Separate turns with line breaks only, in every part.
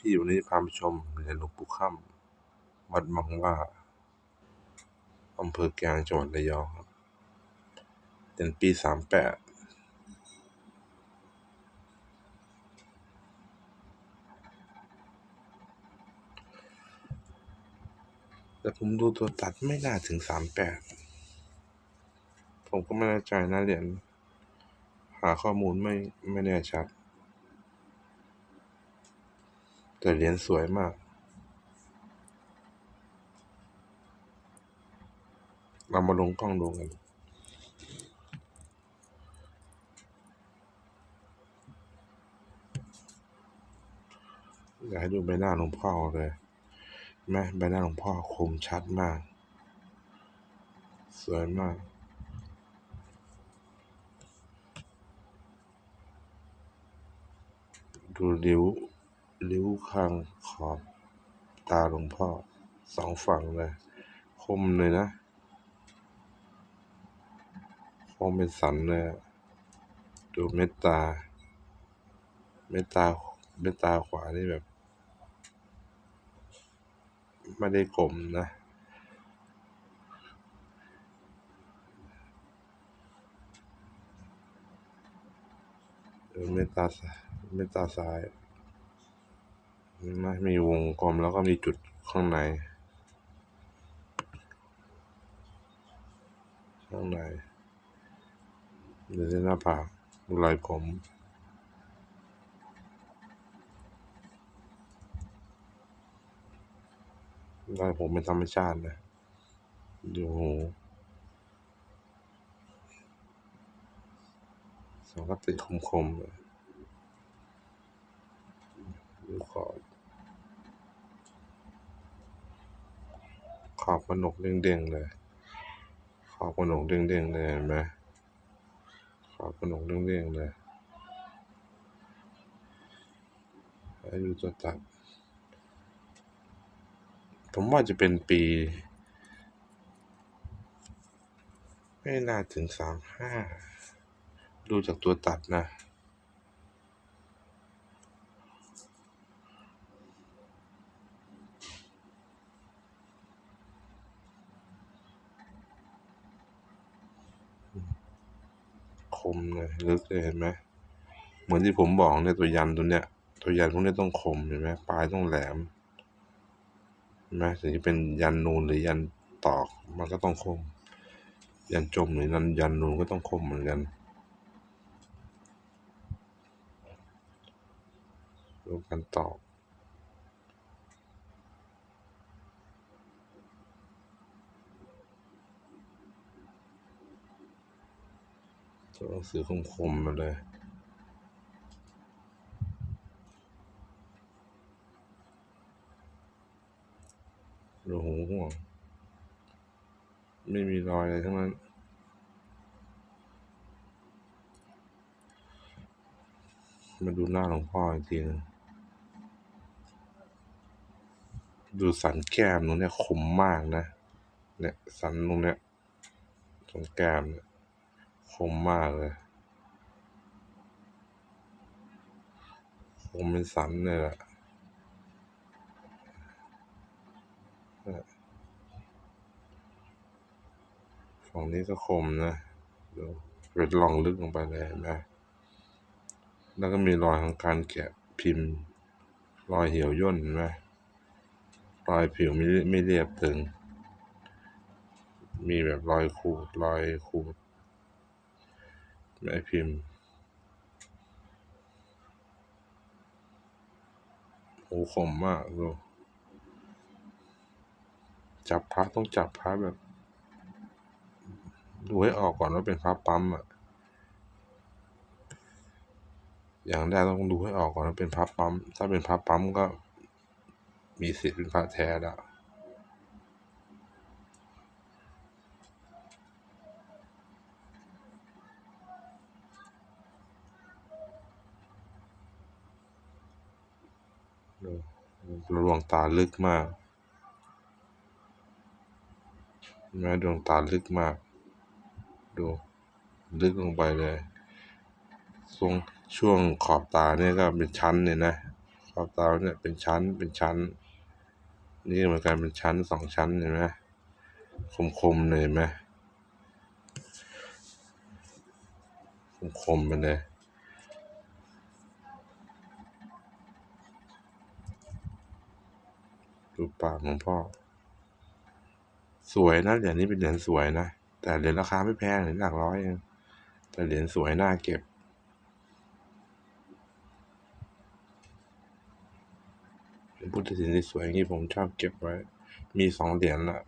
พี่ๆวันนี้พาไปชมเหรียญหลวงปู่ค่ำวัดบางว่าอำเภอแกลงจังหวัดระยองครับเป็นปีสามแปดแต่ผมดูตัวตัดไม่น่าถึงสามแปดผมก็ไม่แน่ใจนะเหรียญหาข้อมูลไม่ไม่แน่ชัด แต่เหรียญสวยมาก เรามาลงกล้องดูกันอยากให้ดูใบหน้าหลวงพ่อเลยแม่ใบหน้าหลวงพ่อคมชัดมาก สวยมาก ดูริ้ว ริ้วข้างขอบตาหลวงพ่อสองฝั่งเลย คมเลยนะ คมเป็นสันเลยดูเมตตา เมตตา เมตตาขวานี่แบบ ไม่ได้กลมนะเมตตาเมตตาซ้าย ม่มีวงกลมแล้วก็มีจุดข้างใน ข้างในดูที่หน้าผากรอยผมรอยผมเป็นธรรมชาตินะดูหูสองกติคมๆเลยดูขอบ ขอบ กระหนกเด้งๆเลยขอบกระหนกเด้งๆเลยเห็นไหมขอบกระหนกเด้งๆเลยดูตัวตัดผมว่าจะเป็นปี ไม่น่าถึงสามห้าดูจากตัวตัดนะ มเลยลึกเลยเห็นไหมเหมือนที่ผมบอกเนี่ยตัวยันตัวเนี้ย ตัวยันพวกนี้ต้องคมเห็นไหมปลายต้องแหลมเห็นไหมถึงจะเป็นยันนูนหรือยันตอกมันก็ต้องคม ยันจมหรือยันยันนูนก็ต้องคมเหมือนกันดูการตอก ตัวหนังสือคมๆมาเลยดูหูห่วง ไม่มีรอยอะไรทั้งนั้น มาดูหน้าหลวงพ่ออีกทีนึงดูสันแก้มตรงเนี้ยคมมากนะ เนี่ย สันตรงเนี้ยตรงแก้มเนี่ย คมมากเลย คมเป็นสันเลยแหละเนี่ยฝั่งนี้ก็คมนะดูเป็นรองลึกลงไปเลยเห็นไหมแล้วก็มีรอยของการแกะพิมพ์ รอยเหี่ยวย่นนไหมรอยผิวไม่ไม่เรียบตึง มีแบบรอยขูดรอยขูด แม่พิมพ์โอ้คมมากดูจับพระต้องจับพระแบบ ดูให้ออกก่อนว่าเป็นพระปั๊มอะอย่างแรกต้องดูให้ออกก่อนว่าเป็นพระปั๊ม ถ้าเป็นพระปั๊มก็มีสิทธิ์เป็นพระแท้แล้ว ดูดวงตาลึกมากเห็นไหมดวงตาลึกมาก ดูลึกลงไปเลยตรงช่วงขอบตาเนี่ยก็เป็นชั้นเนี่ยนะ ขอบตาเนี่ยเป็นชั้นเป็นชั้น นี่เหมือนกันเป็นชั้นสองชั้นเห็นไหมคมๆเลยเห็นไหมคมๆไปเลย ดูปากของพ่อ สวยนะเหรียญนี้เป็นเหรียญสวยนะ แต่เหรียญราคาไม่แพงเหรียญหลักร้อยเองแต่เหรียญสวยน่าเก็บ เป็นพุทธศิลป์ที่สวยอย่างนี้ผมชอบเก็บไว้ มีสองเหรียญละ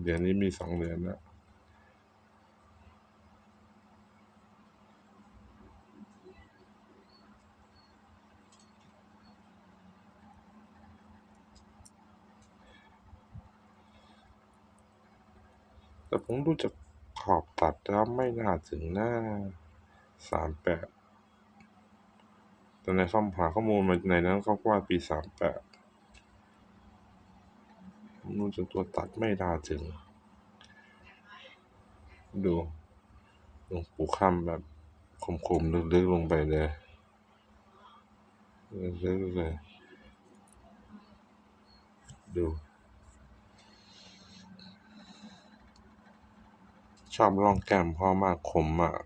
เหรียญนี้มีสองเหรียญละ แต่ผมดูจากขอบตัดแล้วไม่น่าถึงหน้าสามแปดแต่ในข้อมหาข้อมูลมาในนั้นเขาว่าปีสามแปดนู่นจนตัวตัดไม่น่าถึง ดูลงปู่คำแบบคมๆลึกๆลงไปเลยลึกๆเลยดู ชอบร่องแก้มพ่อมากคมมาก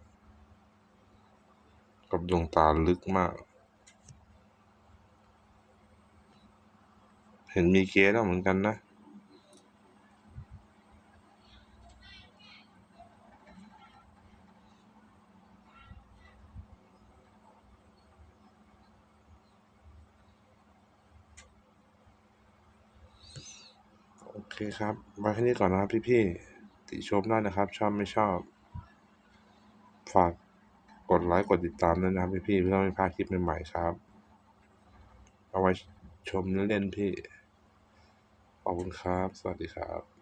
กับดวงตาลึกมาก เห็นมีเกสแล้วเหมือนกันนะ โอเคครับไว้แค่นี้ก่อนนะครับพี่ๆ ติชมได้นะครับ ชอบไม่ชอบ ฝากกดไลค์กดติดตามด้วยนะครับพี่ๆเพื่อไม่พลาดคลิปใหม่ๆครับ เอาไว้ชมเล่นๆพี่ ขอบคุณครับ สวัสดีครับ